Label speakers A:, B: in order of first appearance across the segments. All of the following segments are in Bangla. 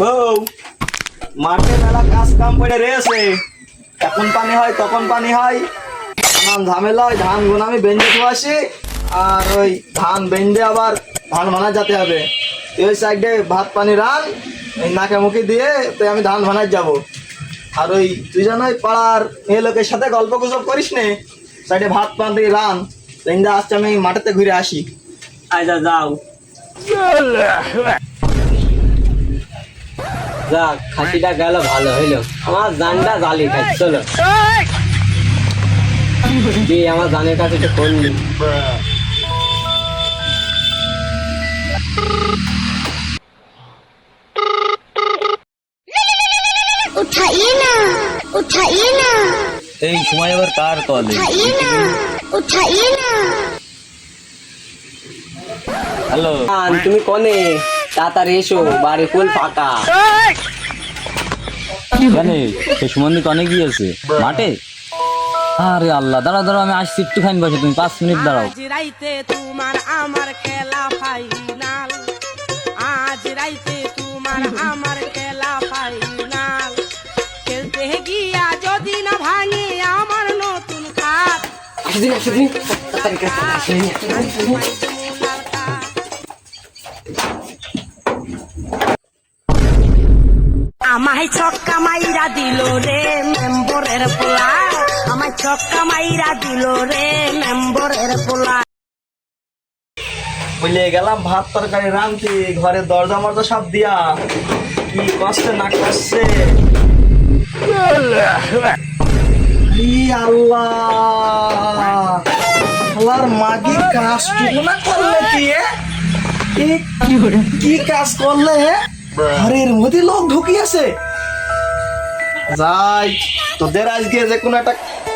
A: বউ মাঠে মেলা কাজ কাম করে রয়েছে। এখন পানি হয় তখন পানি হয়। নানান ঝামেলা হয় ধান গুণ আমি বেঞ্জে তো আসি। আর ওই ধান বেঞ্জে আবার ধান ভানা যেতে হবে। তুই ওই সাইডে ভাত পানি রান এই নাকে মুখে দিয়ে তুই আমি ধান ভানায় যাব। আর ওই তুই যেন ওই পাড়ার মেয়ে লোকের সাথে গল্প গুজব করিস নে? সাইডে ভাত পানি রান বেঞ্জে আসছে আমি মাঠেতে ঘুরে আসি।
B: আচ্ছা যাও। যাক খাসিটা গেল ভালো হইল। আমার জানটা জালি খাই চলো। আমার জানের কাছে একটু
C: সময় আবার কার কলে?
D: উঠাইয়ে না
C: হ্যালো।
B: তুমি কনে? তাড়াতাড়ি এসো বাড়ি ফুল ফাঁকা।
C: জানে সেই সুমন্দির অনেক গিয়েছে মাঠে? আরে আল্লাহ দাঁড়াও দাঁড়াও আমি আসছি একটুখানি বসে তুমি পাঁচ মিনিট দাঁড়াও।
E: রাইতে তোমার আমার খেলা ফাইনাল আজ রাইতে তোমার আমার খেলা ফাইনাল খেলতে গিয়া যদি না ভাঙে আমার নতুন খাট
B: আসদিন আসদিন তাড়াতাড়ি কাছে আসেন।
E: আমায় ছক্কা মাইরা দিল রে মেম্বরের পোলা। আমায় ছক্কা মাইরা দিল রে মেম্বরের পোলা।
A: বুঝলে গেলাম ভাত তরকারি রাঁধতে ঘরে দরজা মরজা সব দিয়া। কি কষ্টে না কষ্টে। ই আল্লাহ। মাগি কাজটুকু না করলে কি কি কাজ করলে হে? ঘরের মধ্যে লোক ঢুকিয়েছে যাই তোদের আজকে যে কোনো একটা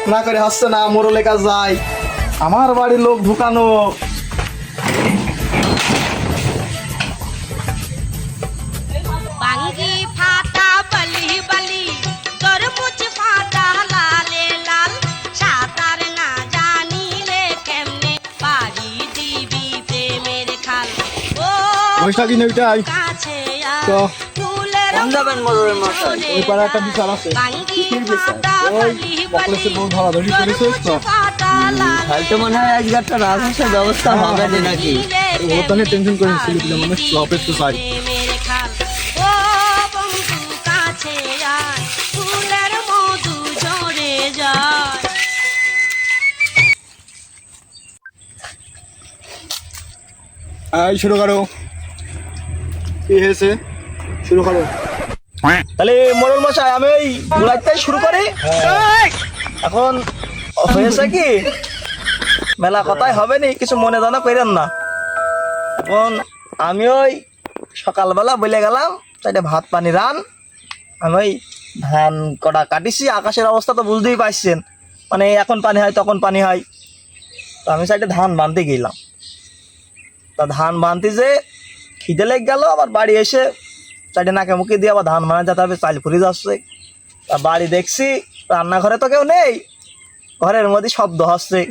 A: না করে হচ্ছে না মোরলে কাজ যাই। আমার বাড়ির লোক ঢুকানো।
E: বাঙ্গি ফাটা বলি
F: তো
B: যাবেন মজুরের মশাই?
F: ওই পাড়ে একটা আছে। বউ ধরাধরি করেছিস তো
B: তাহলে মনে হয় আজকে একটা রাজহাঁসের ব্যবস্থা হবে না নাকি?
F: ও তাহলে টেনশন করে ছেলেপিলে মানুষ চপের তো চাই।
E: প্রেমের খাল ও
F: এই শুরু করো। কি হয়েছে? শুরু করো।
A: তাহলে মোড়ল মশাই আমি ওই ঘুরাইতে শুরু করি। এখন হয়েছে কি মেলা কথাই হবে নি কিছু মনে দানা করেন না। এখন আমি ওই সকালবেলা বলে গেলাম চাইটে ভাত পানি রান। আমি ওই ধান কটা কাটিছি আকাশের অবস্থা তো বুঝতেই পারছেন। মানে এখন পানি হয় তখন পানি হয়। তো আমি সাইডে ধান বানতে গেলাম। তা ধান বানতে যে খিদে লেগে গেল আবার বাড়ি এসে চাইটে নাকে মুখে দিয়ে আবার ধান মানা যেতে হবে চাল ফুরি যাচ্ছে। তা বাড়ি দেখছি, রান্নাঘরে তো কেউ নেই। ঘরের মধ্যে শব্দ হচ্ছে।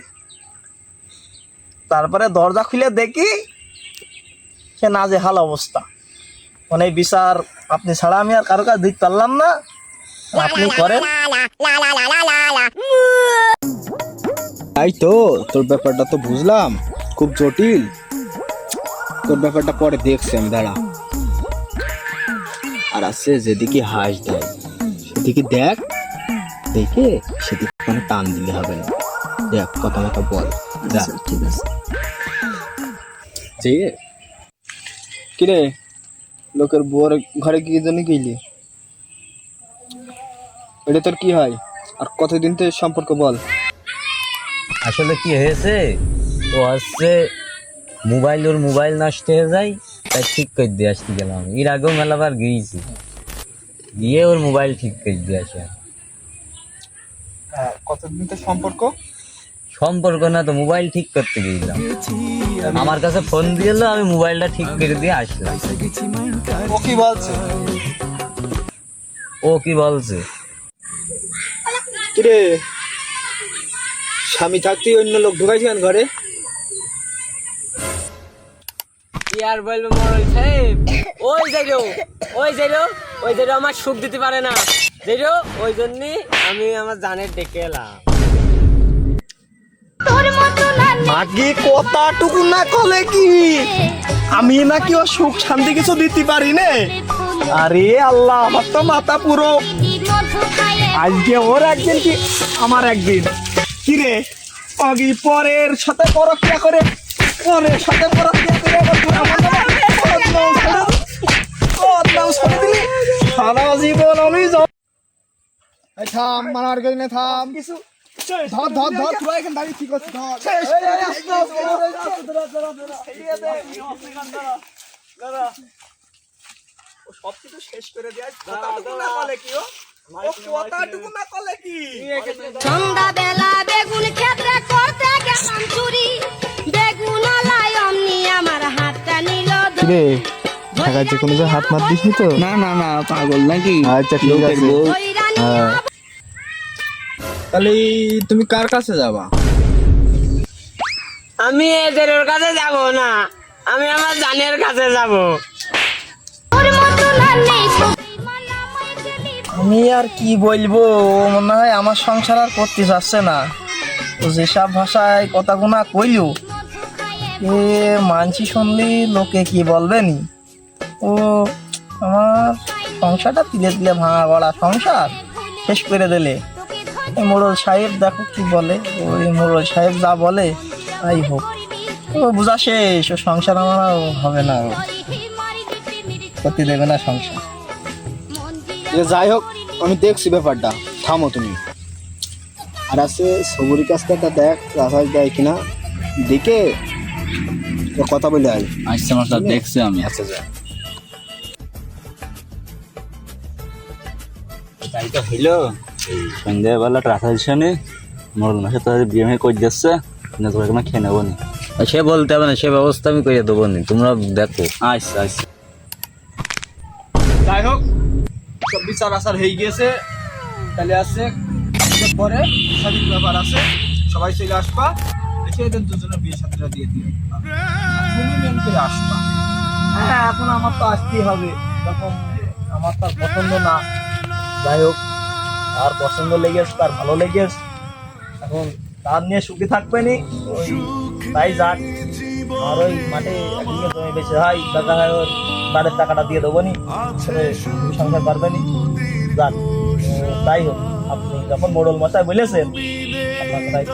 A: তারপরে দরজা খুলে দেখি, সে নাজে হাল অবস্থা। মানে বিচার আপনি ছাড়া আমি আর কারও কাছে দিতে পারলাম না। আপনি করেন।
F: তাই তো, তোর ব্যাপারটা তো বুঝলাম। খুব জটিল। তোর ব্যাপারটা পরে দেখছি আমি, দাঁড়া। আর আছে যেদিকে হাঁস দেয় সেদিকে দেখ দেখে সেদিকে কোনো টান দিলে হবে না। দেখ কথা মতো বল। ঠিক আছে। কিরে লোকের বউর ঘরে কি জন্য গেলি? এটা তোর কি হয়? আর কতদিন থেকে সম্পর্ক বল?
C: আসলে কি হয়েছে? ও হচ্ছে মোবাইল ওর মোবাইল নষ্ট হয়ে যায় তাই ঠিক করে দিয়ে আসতে গেলাম এর আগেও মেলাবার গিয়েছি। গিয়ে ওর মোবাইল ঠিক করে দিয়ে আসে
F: কতদিন থেকে সম্পর্ক?
C: সম্পর্ক না তো মোবাইল ঠিক করতে গেছিলাম আমার কাছে ফোন দিয়ে এলো, আমি মোবাইলটা ঠিক করে দিয়ে আসলাম।
F: ও কি বলছে?
C: ও কি বলছে?
F: কিরে? স্বামী থাকতেই অন্য লোক ঢুকাইছেন ঘরে?
B: কি আর বলব মরল সাহেব? ওই যাইরো ওই যাইরো ওই যাইরো আমার সুখ দিতে পারে না। যাইরো ওই জন্যই আমি আমার জানের ডেকে এলাম।
D: তোর মতো না
A: আগে কথাটুকু না কলে কি? আমি নাকি ও সুখ শান্তি কিছু দিতে পারি নে? আরে আল্লাহ আমার তো মাথা পুরো। আজকে ওর একদিন কি? আমার একদিন। কি রে আগে পরের সাথে পরকিয়া করে পরের সাথে পরকিয়া করে। ওর নাম ছেড়ে দিলি। সারা জীবন আমি
F: থাম মারার গেলে না থাম
A: কিছু
F: ধর ধর ধর তুই এখানে দাঁড়িয়ে ঠিক আছে ধর
A: সবকিছু শেষ করে দেয় কথাটুকু না কলে কি ও ও কথাটুকু না কলে কি
D: সন্ধ্যা বেলা বেগুন ক্ষেত্রে করতে গেলাম চুরি বেগুন অমনি আমার হাতটা নিল
F: রে ঢাকার যে কোনো হাত মার দিস তো?
C: না না না পাগল নাকি?
F: আচ্ছা ঠিক আছে। হ্যাঁ। তাহলে তুমি কার কাছে যাবা?
B: আমি এদের কাছে যাব না। আমি আমার জানের কাছে যাব।
A: আমি আর কি বলব? মনে হয় আমার সংসার আর করতে চাচ্ছে না। ও যেসব ভাষায় কথাগুনা কইল এ মানছি শুনলি লোকে কি বলবেনি ও আমার সংসারটা তিলে তিলে ভাঙা গড়া সংসার? শেষ করে দিলে। এই মোড়ল সাহেব দেখো কি বলে ওই মোড়ল সাহেব যা বলে তাই হোক। ও বুঝা শেষ ও সংসার আমার হবে না করতে দেবে না সংসার।
F: যে যাই হোক আমি দেখছি ব্যাপারটা। থামো তুমি। আর আছে সবুরি কাছটা দেখ রাসাজ দেয় কিনা। দেখে তো কথা বলে আয়।
C: আচ্ছা মাস্টার দেখছি আমি।
F: আচ্ছা যা
G: তো হইল। এই সন্ধ্যাবেলা ট্রাফিকশনে মোড়ল মাসে তো বিয়ে মেয়ে করে দিচ্ছে না এখানে খেয়ে নেব নি।
C: সে বলতে হবে না সে ব্যবস্থা আমি করে দেবো নি তোমরা দেখো।
G: আচ্ছা আচ্ছা
F: যাই হোক সব বিচার আচার হয়ে গিয়েছে তাহলে আছে পরে স্বাধীন ব্যাপার আছে সবাই চলে আসবা এসে এদের দুজনের বিয়ে সাথীরা দিয়ে দিও। তুমি মেন করে আসবা।
A: হ্যাঁ এখন আমার তো আসতেই হবে তখন আমার তো পছন্দ না। যাই হোক, তার পছন্দ লেগে তার ভালো লেগে এখন তার নিয়ে সুখী থাকবে নি তাই যাক, আর ওই মাঠে বেশি হয়, দেখা হয় ওর বাড়ির টাকাটা দিয়ে দেবো নি সংসার পারবে নি যাক তাই হোক, আপনি যখন মোড়ল মশাই বলেছেন, আপনার কথাই।